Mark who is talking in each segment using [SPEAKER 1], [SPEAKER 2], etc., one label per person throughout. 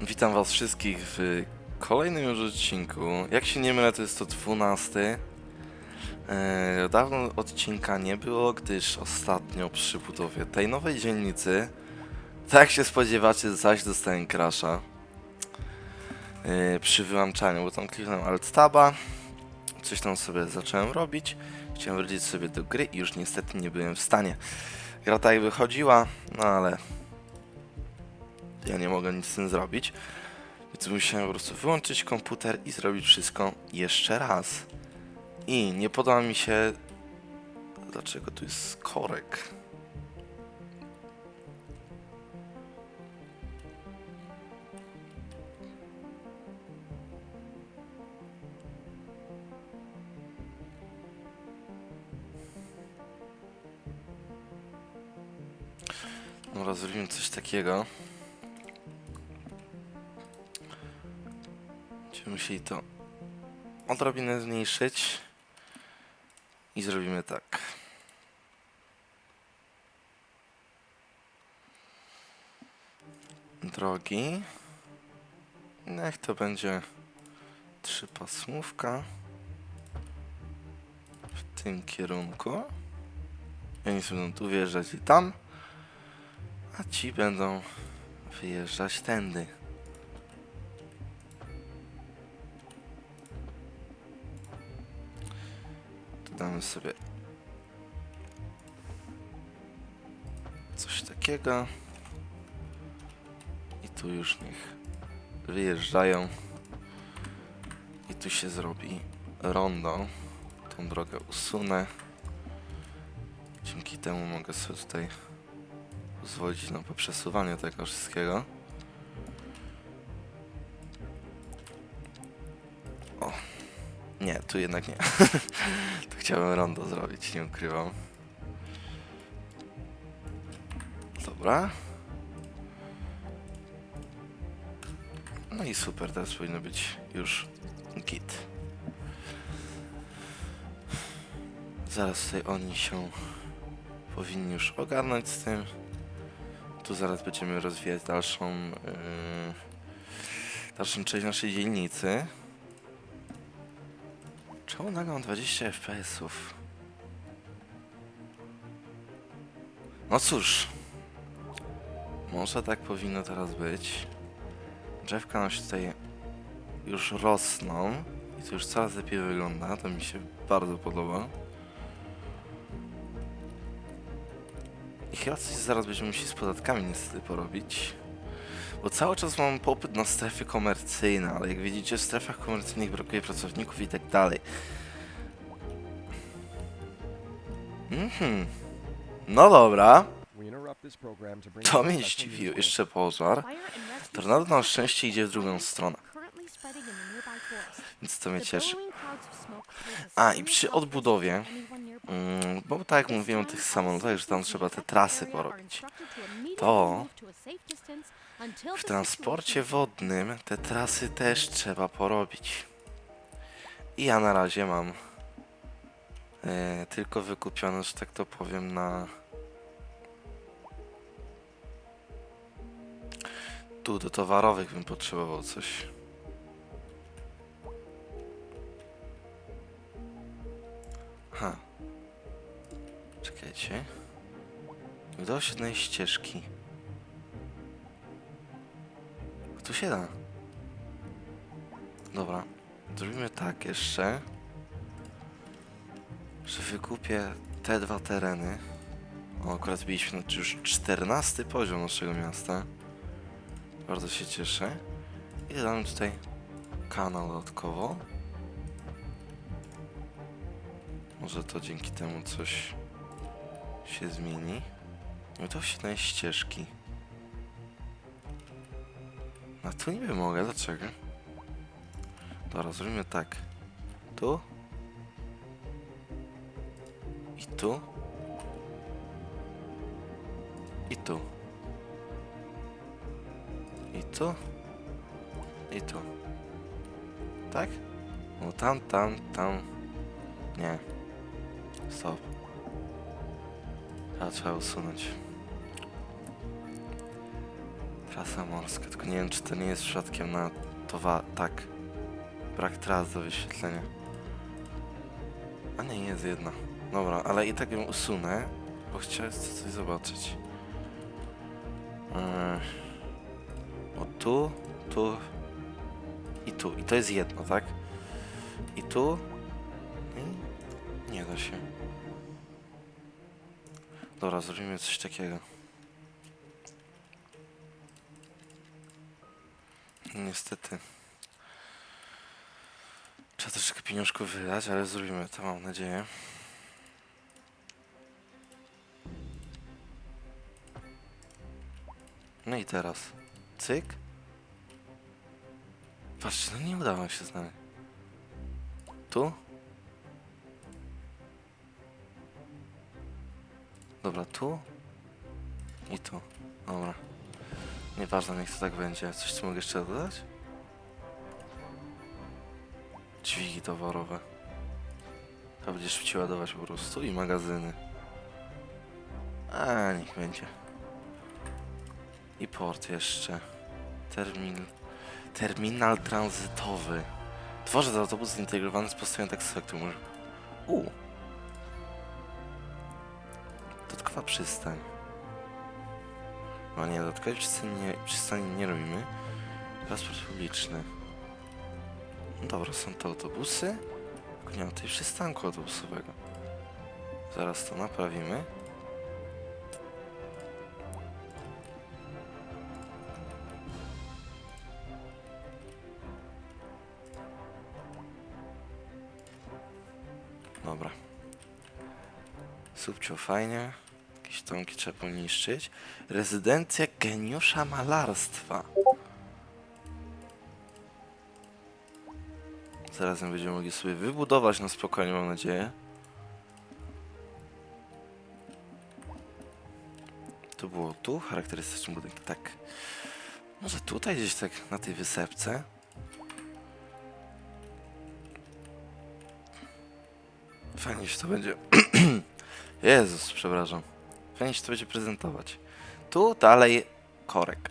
[SPEAKER 1] Witam was wszystkich w kolejnym już odcinku. Jak się nie mylę, to jest to 12. Eee, dawno odcinka nie było, gdyż ostatnio przy budowie tej nowej dzielnicy, tak jak się spodziewacie, zaś dostałem crasha. Eee, przy wyłączaniu, bo tam kliknąłem alt taba, coś tam sobie zacząłem robić, chciałem wrócić sobie do gry i już niestety nie byłem w stanie. Gra tak wychodziła, no ale ja nie mogę nic z tym zrobić. Więc musiałem po prostu wyłączyć komputer i zrobić wszystko jeszcze raz. I nie podoba mi się. Dlaczego tu jest korek? Dobra, zrobimy coś takiego. Musieli to odrobinę zmniejszyć. I zrobimy tak. Drogi. Niech to będzie trzypasmówka. W tym kierunku. Oni będą tu wjeżdżać i tam. A ci będą wyjeżdżać tędy. Damy sobie coś takiego. I tu już niech wyjeżdżają. I tu się zrobi rondo. Tą drogę usunę. Dzięki temu mogę sobie tutaj pozwolić na poprzesuwanie tego wszystkiego. O, nie, tu jednak nie. tu chciałem rondo zrobić, nie ukrywam. Dobra. No i super, teraz powinno być już git. Zaraz tutaj oni się powinni już ogarnąć z tym. Tu zaraz będziemy rozwijać dalszą, yy, dalszą część naszej dzielnicy. Czemu nagle mam 20 FPS-ów? No cóż. Może tak powinno teraz być. Drzewka nam się tutaj już rosną. I to już coraz lepiej wygląda. To mi się bardzo podoba. I chyba coś zaraz będziemy musieli z podatkami niestety porobić. Bo cały czas mam popyt na strefy komercyjne, ale jak widzicie w strefach komercyjnych brakuje pracowników i tak dalej. Mhm. No dobra. To mnie zdziwiło. Jeszcze pożar. Tornado na szczęście idzie w drugą stronę. Więc to mnie cieszy. A i przy odbudowie, mm, bo tak jak mówiłem o tych samolotach, że tam trzeba te trasy porobić, to w transporcie wodnym te trasy też trzeba porobić. I ja na razie mam e, tylko wykupione, że tak to powiem, na tu do towarowych bym potrzebował coś. Ha. Czekajcie. Znaleźć ścieżki. Tu się da. Dobra. Zrobimy tak jeszcze. Że wykupię te dwa tereny. O, akurat byliśmy na już 14 poziom naszego miasta. Bardzo się cieszę. I dodam tutaj kanał dodatkowo. Może to dzięki temu coś się zmieni. No to się daje ścieżki. A tu nie mogę, dlaczego? Dobra, zrobimy tak. Tu. I tu. I tu. I tu. I tu. Tak? No tam, tam, tam. Nie. Stop. Teraz trzeba usunąć. Trasa morska, tylko nie wiem, czy to nie jest przypadkiem na towa... tak. Brak tras do wyświetlenia. A nie, jest jedna. Dobra, ale i tak ją usunę, bo chciałem coś zobaczyć. Eee, o tu, tu i tu. I to jest jedno, tak? I tu. I nie da się. Dobra, zrobimy coś takiego. Niestety. Trzeba troszeczkę pieniążków wydać, ale zrobimy to, mam nadzieję. No i teraz. Cyk. Patrzcie, no nie udało się znaleźć. Tu? Dobra, tu? I tu. Dobra. Nieważne, niech to tak będzie. Coś tu mogę jeszcze dodać? Dźwigi towarowe. To będziesz szybciej ładować po prostu i magazyny. A, niech będzie. I port jeszcze. Termin... Terminal tranzytowy. Dworzec autobus zintegrowany z postojem taksówek. U. Dodatkowa przystań. No nie, dodatkowej przystani nie, przystani nie robimy. Transport publiczny. No Dobra, są te autobusy. Tylko nie ma tutaj przystanku autobusowego. Zaraz to naprawimy. Dobra. Subcio fajnie. Jakieś tomki trzeba poniszczyć. Rezydencja geniusza malarstwa. Zarazem będziemy mogli sobie wybudować na spokojnie, mam nadzieję. To było tu, charakterystyczny budynek, tak. Może tutaj gdzieś tak na tej wysepce. Fajnie się to będzie. Jezus, przepraszam. Się to będzie prezentować. Tu dalej korek.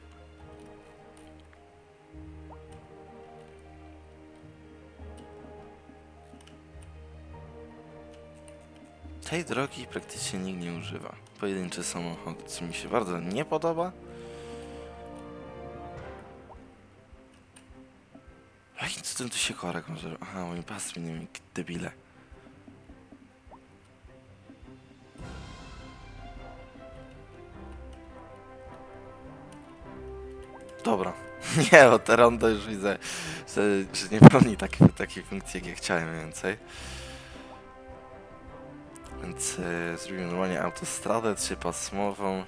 [SPEAKER 1] Tej drogi praktycznie nikt nie używa. Pojedyncze samochody, co mi się bardzo nie podoba. Ej, co ten tu się korek może... Aha, moim pas mi debile. Dobra. Nie, bo te rondo już widzę, że, nie pełni takiej, takiej funkcji, jak ja chciałem więcej. Więc e, zrobimy normalnie autostradę trzypasmową.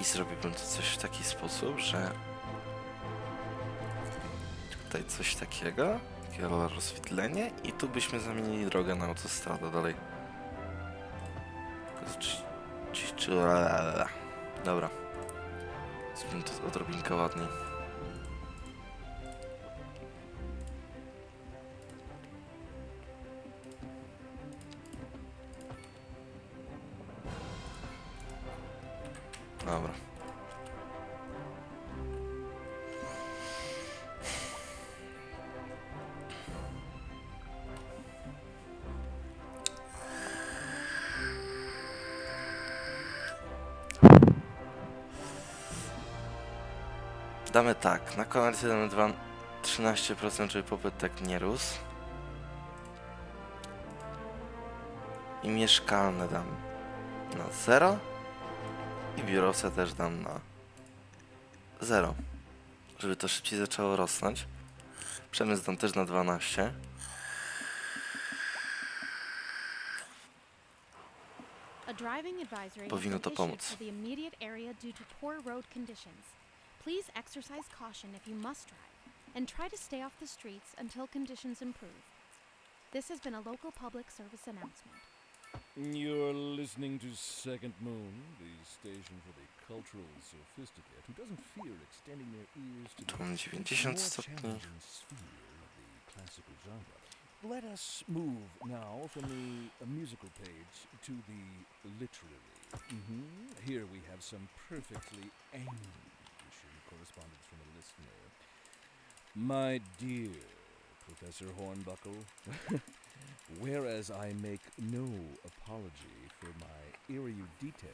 [SPEAKER 1] I zrobiłbym to coś w taki sposób, że tutaj coś takiego, takie rozwidlenie i tu byśmy zamienili drogę na autostradę dalej. Dobra. Zrobimy to odrobinkę ładniej. Damy tak, na komercję damy dwa, 13%, żeby popyt tak nie rósł. I mieszkalne dam na 0. I biurowce też dam na 0. Żeby to szybciej zaczęło rosnąć. Przemysł dam też na 12.
[SPEAKER 2] A driving advisory
[SPEAKER 1] Powinno to pomóc.
[SPEAKER 2] For the immediate area due to poor road conditions. Please exercise caution if you must drive, and try to stay off the streets until conditions improve. This has been a local public service announcement.
[SPEAKER 3] You're listening to Second Moon, the station for the cultural sophisticate who doesn't fear extending their ears to
[SPEAKER 1] Tu
[SPEAKER 3] the
[SPEAKER 1] mam 90
[SPEAKER 3] more
[SPEAKER 1] stopni.
[SPEAKER 3] challenging sphere of the classical genre. let us move now from the musical page to the literary. hmm Here we have some perfectly anguishing correspondence from a listener. My dear Professor Hornbuckle, whereas I make no apology for my erudite,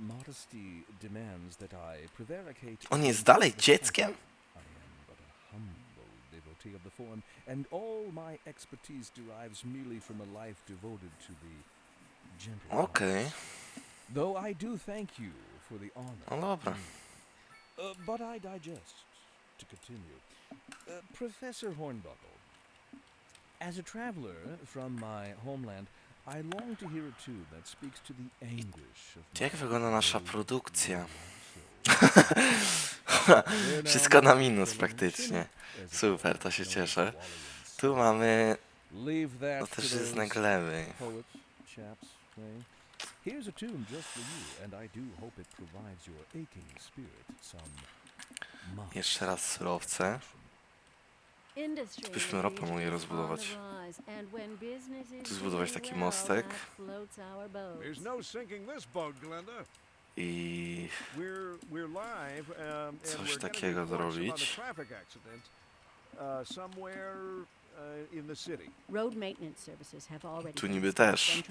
[SPEAKER 3] modesty demands that I prevaricate.
[SPEAKER 1] On jest dalej dzieckiem?
[SPEAKER 3] I am but a humble devotee of the form, and all my expertise derives merely from a life devoted to the gentle. Arts. Though I do thank you for the honor.
[SPEAKER 1] no dobra.
[SPEAKER 3] Uh, but I digest. To continue, uh, Professor Hornbuckle, as a traveler from my homeland, I long to hear a tune that speaks to the anguish of.
[SPEAKER 1] Jak wygląda nasza produkcja? Wszystko na minus praktycznie. Super, to się cieszę. Tu mamy... No
[SPEAKER 3] to
[SPEAKER 1] też jest na gleby.
[SPEAKER 3] Here's a tune just for you, and I do hope it provides your aching spirit some
[SPEAKER 1] Jeszcze raz surowce.
[SPEAKER 4] Byśmy ropę mogli rozbudować. Tu zbudować taki mostek.
[SPEAKER 5] No.
[SPEAKER 1] I...
[SPEAKER 5] Um,
[SPEAKER 1] Coś takiego zrobić.
[SPEAKER 4] Already
[SPEAKER 1] Tu niby też.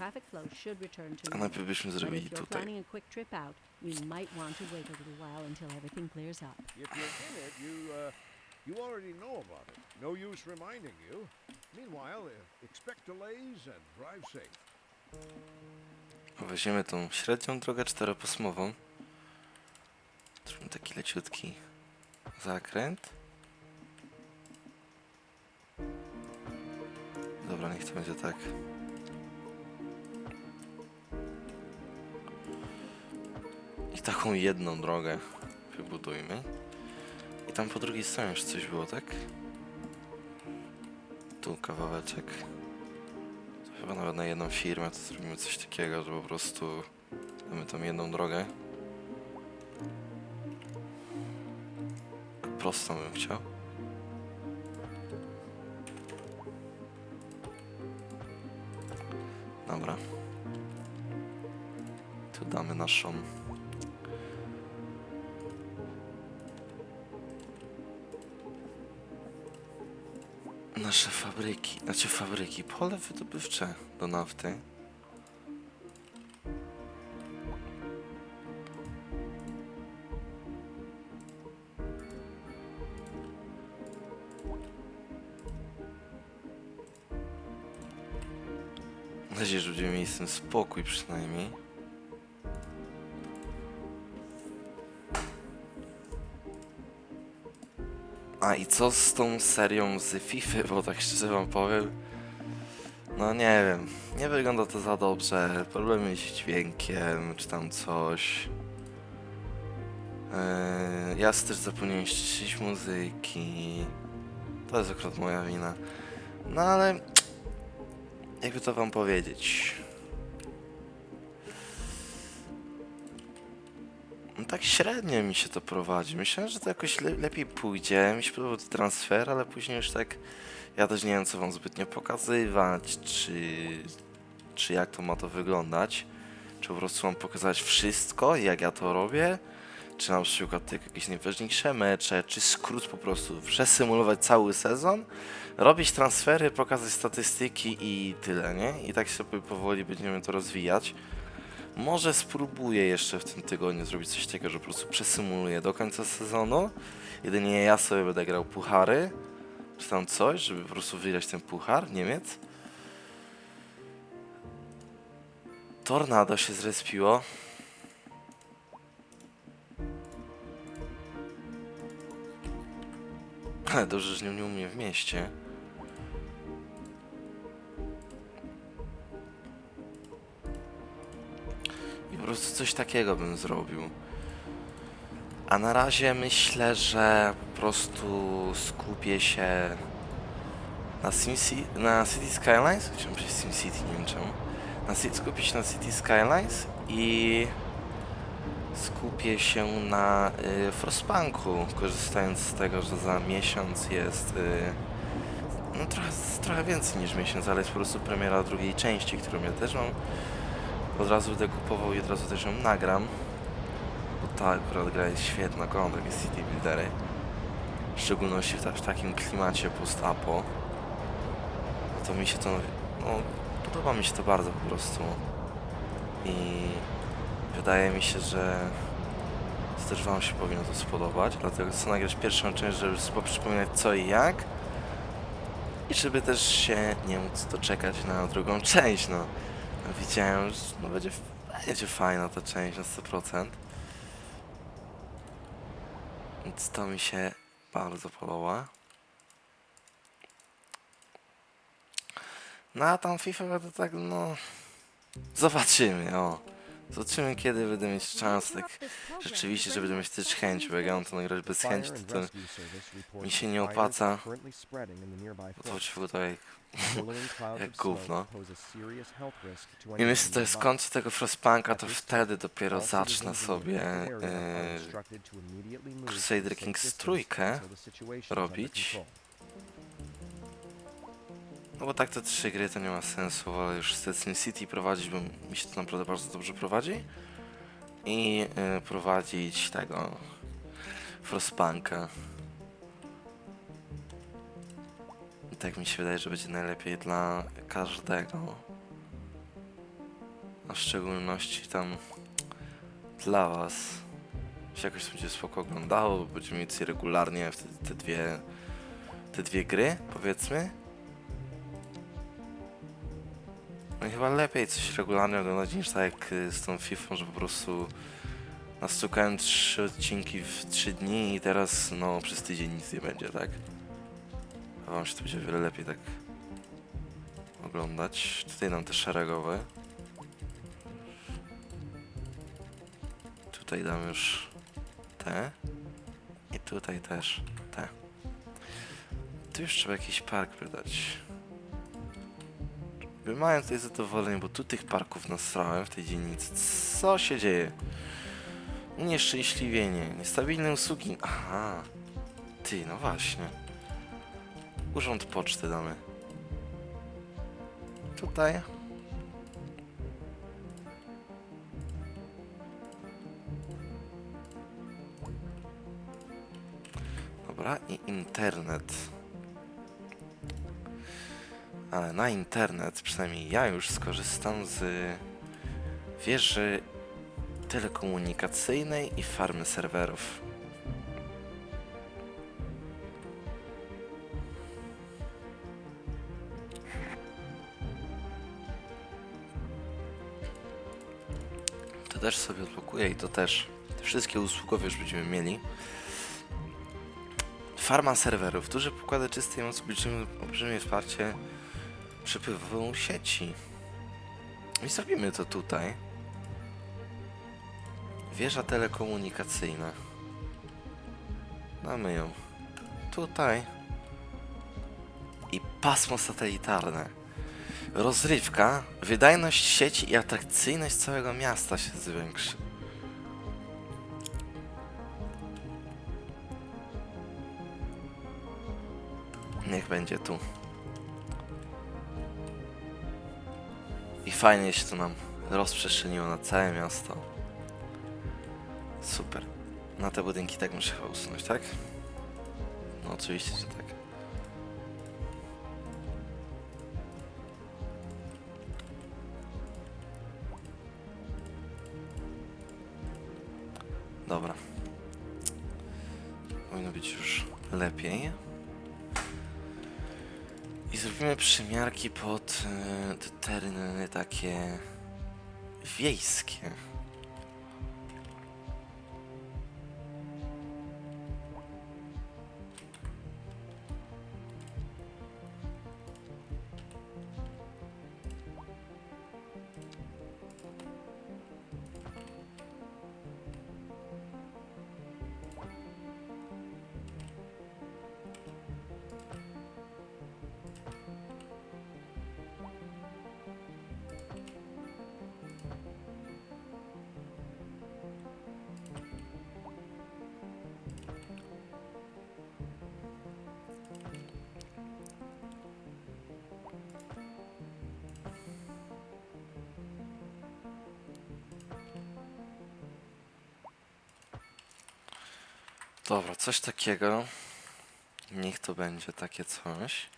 [SPEAKER 1] A najpierw byśmy zrobili tutaj.
[SPEAKER 4] planning a quick trip out, you might want to wait a little while until everything clears up.
[SPEAKER 5] If you're in it, you uh, you already know about it. No use reminding you. Meanwhile, uh, expect delays and drive safe.
[SPEAKER 1] Weźmiemy tą średnią drogę czteropasmową. Zrobimy taki leciutki zakręt. Dobra, niech to będzie tak. I taką jedną drogę wybudujmy. I tam po drugiej stronie już coś było, tak? Tu kawałeczek. To chyba nawet na jedną firmę to zrobimy coś takiego, że po prostu damy tam jedną drogę. Prostą bym chciał. Damy naszą nasze fabryki, znaczy fabryki, pole wydobywcze do nafty. Nadzieję, że będziemy mieli z tym spokój przynajmniej. A i co z tą serią z FIFA, bo tak szczerze wam powiem, no nie wiem, nie wygląda to za dobrze, problemy z dźwiękiem, czy tam coś. Eee, ja też zapomniałem ściszyć muzyki, to jest akurat moja wina. No ale, jakby to wam powiedzieć... No tak średnio mi się to prowadzi. Myślałem, że to jakoś le lepiej pójdzie. Mi się podobał transfer, ale później już tak... Ja też nie wiem, co wam zbytnio pokazywać, czy... Czy jak to ma to wyglądać. Czy po prostu mam pokazać wszystko, jak ja to robię. Czy na przykład tylko jakieś najważniejsze mecze, czy skrót po prostu. Przesymulować cały sezon, robić transfery, pokazać statystyki i tyle, nie? I tak sobie powoli będziemy to rozwijać. Może spróbuję jeszcze w tym tygodniu zrobić coś takiego, że po prostu przesymuluję do końca sezonu. Jedynie ja sobie będę grał puchary, czy tam coś, żeby po prostu wygrać ten puchar Niemiec. Tornado się zrespiło. Ale dobrze, że nie u mnie w mieście. Po prostu coś takiego bym zrobił. A na razie myślę, że po prostu skupię się na SimCity, na City Skylines. Chciałem powiedzieć SimCity, nie wiem czemu. Na, skupię się na City Skylines i skupię się na y, Frostpunku, korzystając z tego, że za miesiąc jest y, no trochę, trochę więcej niż miesiąc, ale jest po prostu premiera drugiej części, którą ja też mam. Od razu będę kupował i od razu też ją nagram. Bo ta akurat gra jest świetna, kocham takie city buildery. W szczególności w, ta, w takim klimacie post-apo. To mi się to, no, podoba mi się to bardzo po prostu. I wydaje mi się, że to też wam się powinno to spodobać, dlatego chcę nagrać pierwszą część, żeby przypominać co i jak. I żeby też się nie móc doczekać na drugą część, no. Widziałem, że no będzie, będzie fajna ta część na 100%. Więc to mi się bardzo podoba. No a tam FIFA to tak, no... Zobaczymy, o. Zobaczymy, kiedy będę mieć czas, tak rzeczywiście, że będę mieć też chęć, bo jak ja mam to nagrać bez chęci, to, to mi się nie opłaca. Bo to ci wydaje jak gówno. I myślę, że to jest końcu tego Frostpunka, to wtedy dopiero zacznę sobie e, Crusader Kings trójkę robić. No bo tak te trzy gry to nie ma sensu, ale już z City prowadzić, bo mi się to naprawdę bardzo dobrze prowadzi. I y, prowadzić tego Frostpunka. I tak mi się wydaje, że będzie najlepiej dla każdego. A w szczególności tam dla was. Się jakoś będzie spoko oglądało, będziemy mieć regularnie te dwie, te dwie gry, powiedzmy. No chyba lepiej coś regularnie oglądać niż tak jak y, z tą FIFA, że po prostu nastukałem trzy odcinki w trzy dni i teraz no przez tydzień nic nie będzie, tak? A wam się to będzie wiele lepiej tak oglądać. Tutaj nam te szeregowe. Tutaj dam już te. I tutaj też te. Tu już trzeba jakiś park wydać. Wy mają tutaj zadowolenie, bo tu tych parków nasrałem w tej dzielnicy. Co się dzieje? Nieszczęśliwienie, niestabilne usługi. Aha. Ty, no właśnie. Urząd poczty damy. Tutaj. Dobra, i internet. Ale na internet, przynajmniej ja już skorzystam z wieży telekomunikacyjnej i farmy serwerów. To też sobie odblokuję i to też. Te wszystkie usługowe już będziemy mieli. Farma serwerów. Duże pokłady czystej mocy olbrzymie, olbrzymie wsparcie przepływu sieci. I zrobimy to tutaj. Wieża telekomunikacyjna. Mamy ją tutaj. I pasmo satelitarne. Rozrywka, wydajność sieci i atrakcyjność całego miasta się zwiększy. Niech będzie tu. Fajnie się to nam rozprzestrzeniło na całe miasto. Super. Na te budynki tak muszę chyba usunąć, tak? No oczywiście, że tak. Dobra. Powinno być już lepiej. I zrobimy przymiarki pod te tereny takie wiejskie. Dobra, coś takiego. Niech to będzie takie coś.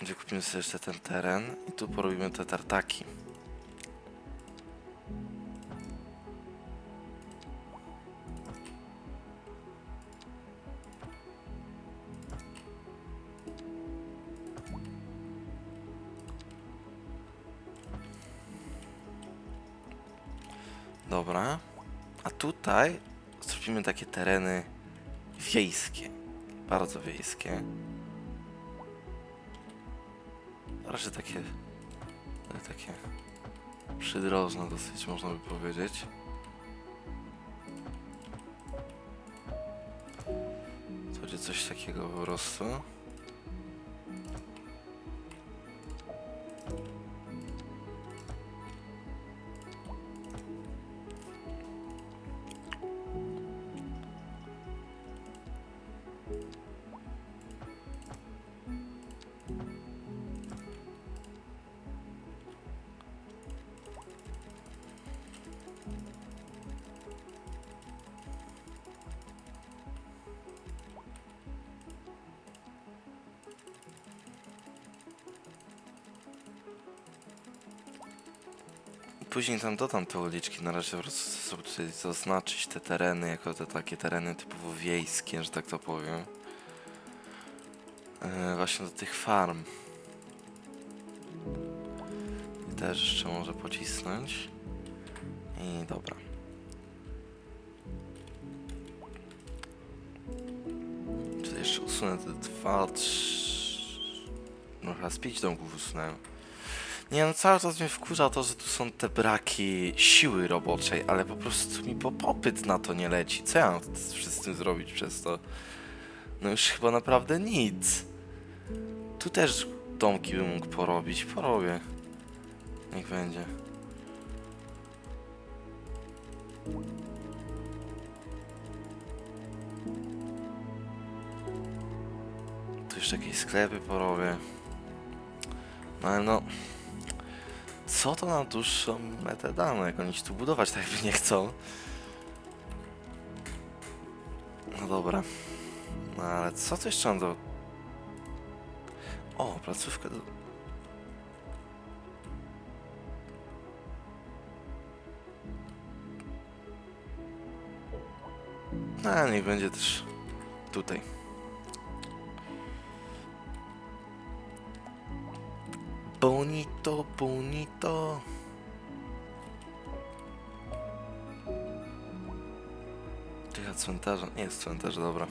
[SPEAKER 1] Gdzie kupimy sobie jeszcze ten teren i tu porobimy te tartaki. Tutaj zrobimy takie tereny wiejskie. Bardzo wiejskie. Raczej takie. ale takie. przydrożne dosyć, można by powiedzieć. To będzie coś takiego po prostu. Później tam dodam te uliczki, na razie po prostu chcę sobie zaznaczyć te tereny jako te takie tereny typowo wiejskie, że tak to powiem. E, właśnie do tych farm. I też jeszcze może pocisnąć. I dobra. Tutaj jeszcze usunę te dwa, trzy... No chyba z pięć domków usunąłem. Nie no, cały czas mnie wkurza to, że tu są te braki siły roboczej, ale po prostu mi po popyt na to nie leci. Co ja mam z wszystkim zrobić przez to? No już chyba naprawdę nic. Tu też domki bym mógł porobić. Porobię. Niech będzie. Tu jeszcze jakieś sklepy porobię. No ale no... Co to na dłuższą metę dano, jak oni ci tu budować tak jakby nie chcą? No dobra. No ale co tu jeszcze mam do... O, placówkę do... No, niech będzie też tutaj. Bonito, bonito. Tycha cmentarza. Nie jest cmentarz, dobra.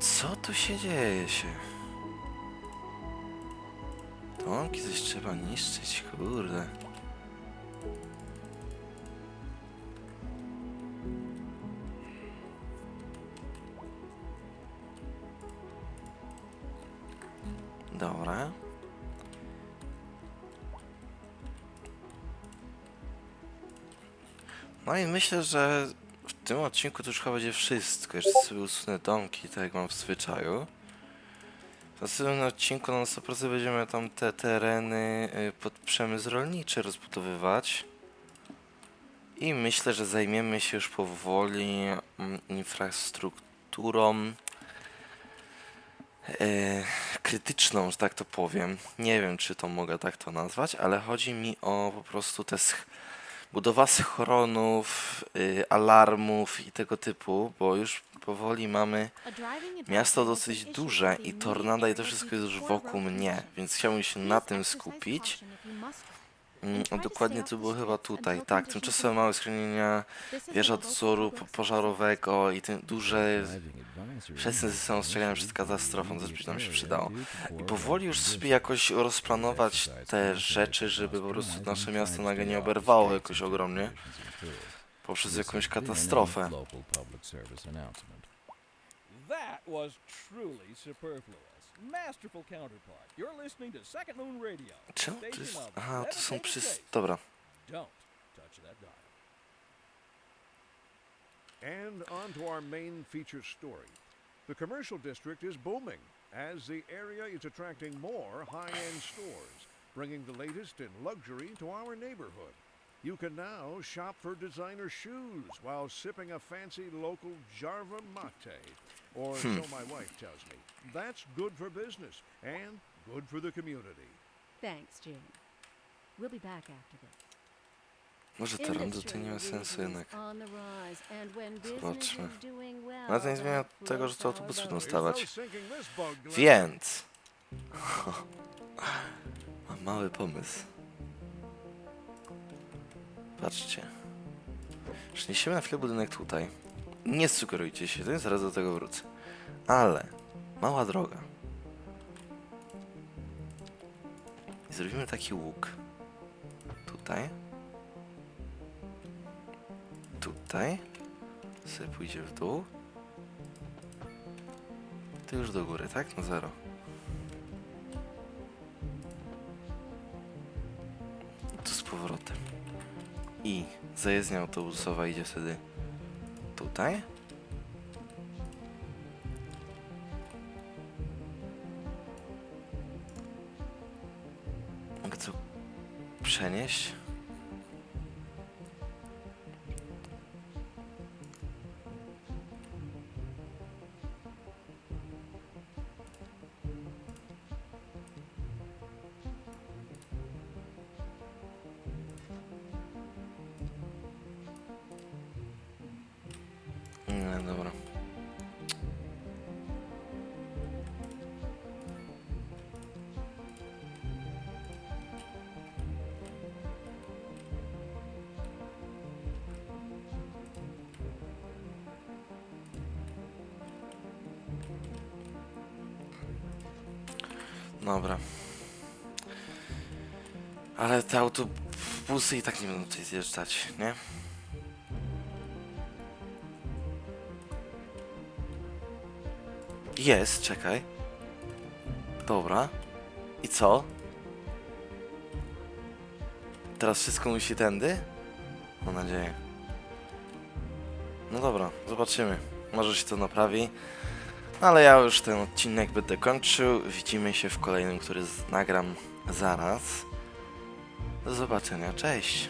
[SPEAKER 1] Co tu się dzieje się? Domki coś trzeba niszczyć, kurde. No i myślę, że w tym odcinku to już chyba będzie wszystko. Jeszcze sobie usunę domki, tak jak mam w zwyczaju. W następnym odcinku na 100% będziemy tam te tereny y, pod przemysł rolniczy rozbudowywać. I myślę, że zajmiemy się już powoli mm, infrastrukturą e, krytyczną, że tak to powiem. Nie wiem, czy to mogę tak to nazwać, ale chodzi mi o po prostu te budowa schronów, y, alarmów i tego typu, bo już powoli mamy miasto dosyć duże i tornada i to wszystko jest już wokół mnie, więc chciałbym się na tym skupić. Mm,
[SPEAKER 2] to
[SPEAKER 1] dokładnie to było chyba tutaj, tak, tymczasowe małe schronienia, wieża dozoru pożarowego i tym duże wszyscy są ostrzegani przed katastrofą, też by nam się przydało. I powoli już sobie jakoś rozplanować te rzeczy, żeby po prostu nasze miasto nagle nie oberwało jakoś ogromnie poprzez jakąś katastrofę.
[SPEAKER 3] That was truly superfluous. Masterful counterpart. You're listening to Second Moon Radio.
[SPEAKER 1] Czemu to jest... Aha, to są
[SPEAKER 3] meditative
[SPEAKER 1] przy... Dobra.
[SPEAKER 3] Don't touch that dial.
[SPEAKER 5] And on to our main feature story. The commercial district is booming as the area is attracting more high end stores, bringing the latest in luxury to our neighborhood. You can now shop for designer shoes while sipping a fancy local Jarva mate. Or so my wife tells me. That's good for business and good for the community.
[SPEAKER 4] Thanks, Jim. We'll be back after this.
[SPEAKER 1] Może te rondy to nie ma sensu jednak.
[SPEAKER 4] Zobaczmy. Ale
[SPEAKER 1] to nie zmienia tego, że to autobusy będą stawać. Więc... Mam mały pomysł. Patrzcie. Przeniesiemy na chwilę budynek tutaj. Nie sugerujcie się, zaraz do tego wrócę. Ale... Mała droga. I zrobimy taki łuk. Tutaj. Tutaj. Sobie pójdzie w dół. Ty już do góry, tak? Na zero. Tu z powrotem. I zajezdnia autobusowa idzie wtedy tutaj. Mogę to przenieść? Dobra. Ale te autobusy i tak nie będą tutaj zjeżdżać, nie? Jest, czekaj. Dobra. I co? Teraz wszystko musi tędy? Mam nadzieję. No dobra, zobaczymy. Może się to naprawi. Ale ja już ten odcinek będę kończył. Widzimy się w kolejnym, który nagram zaraz. Do zobaczenia, cześć.